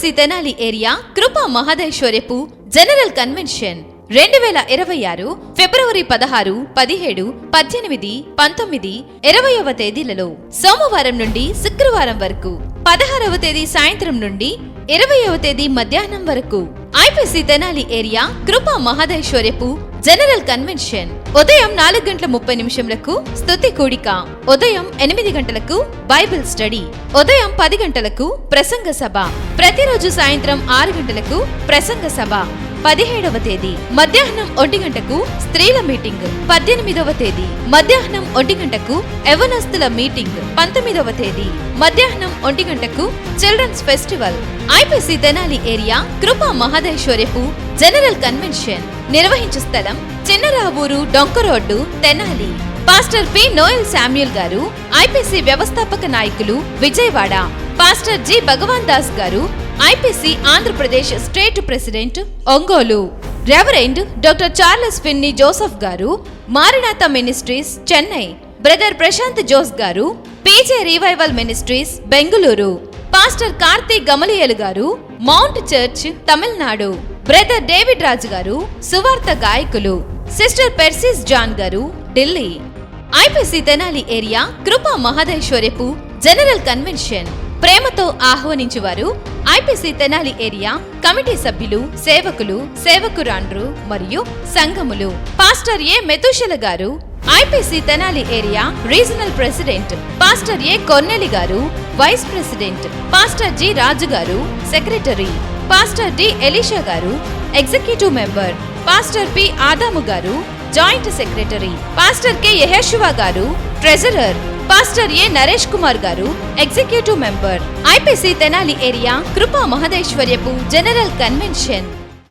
IPC Tenali area కృపా మహదేశ్వరపు general convention రెండు వేల ఇరవై ఆరు ఫిబ్రవరి పదహారు పదిహేడు పద్దెనిమిది పంతొమ్మిది ఇరవయవ తేదీలలో సోమవారం నుండి శుక్రవారం వరకు పదహారవ తేదీ సాయంత్రం నుండి ఇరవయవ తేదీ మధ్యాహ్నం వరకు. ఐపీసీ తెనాలి ఏరియా కృపా మహదేశ్వరపు జనరల్ కన్వెన్షన్. ఉదయం నాలుగు గంటల ముప్పై నిమిషములకు స్తుతి కూడిక. ఉదయం ఎనిమిది గంటలకు బైబిల్ స్టడీ. ఉదయం పది గంటలకు ప్రసంగ సభ. ప్రతిరోజు సాయంత్రం ఆరు గంటలకు ప్రసంగ సభ. పదిహేడవ తేదీ. మధ్యాహ్నం ఒంటి గంటకు స్త్రీల మీటింగ్. పద్దెనిమిదవ తేదీ. మధ్యాహ్నం ఒంటి గంటకు యవనస్తుల మీటింగ్. పంతొమ్మిదవ తేదీ. మధ్యాహ్నం ఒంటి గంటకు children's festival. IPC Tenali area కృపా మహదేశ్వరపు జనరల్ కన్వెన్షన్ నిర్వహించు స్థలం చిన్నరావూరు డొంక road Tenali. Pastor P. Noel Samuel గారు ఐపీసీ వ్యవస్థాపక నాయకులు విజయవాడ. Pastor G. భగవాన్ దాస్ గారు IPC Andhra Pradesh state president Ongole. Reverend doctor Charles Finney Joseph గారు Maranatha ministries Chennai. Brother Prashanth Jose గారు PJ revival ministries Bengaluru. Pastor Karthik గమలియలు గారు mount church Tamil Nadu. Brother David Raju గారు సువార్త గాయకులు. Sister పెర్సిస్ John గారు Delhi. IPC Tenali area కృపా మహదేశ్వరపు general convention. ప్రేమతో ఆహ్వానించువారు ఐపీసీ తెనాలి ఏరియా కమిటీ సభ్యులు సేవకులు సేవకురాండ్రు మరియు సంఘములు. పాస్టర్ ఏ మెతుషల గారు IPC Tenali area regional president pastor A కొన్నెలి గారు vice president pastor G Raju గారు సెక్రటరీ పాస్టర్ డి ఎలీషా గారు ఎగ్జిక్యూటివ్ మెంబర్ పాస్టర్ పి ఆదాము గారు జాయింట్ సెక్రటరీ పాస్టర్ కె యహేషువా గారు treasurer pastor A Naresh Kumar గారు executive member IPC Tenali area కృపా మహదేశ్వర్యపు general convention.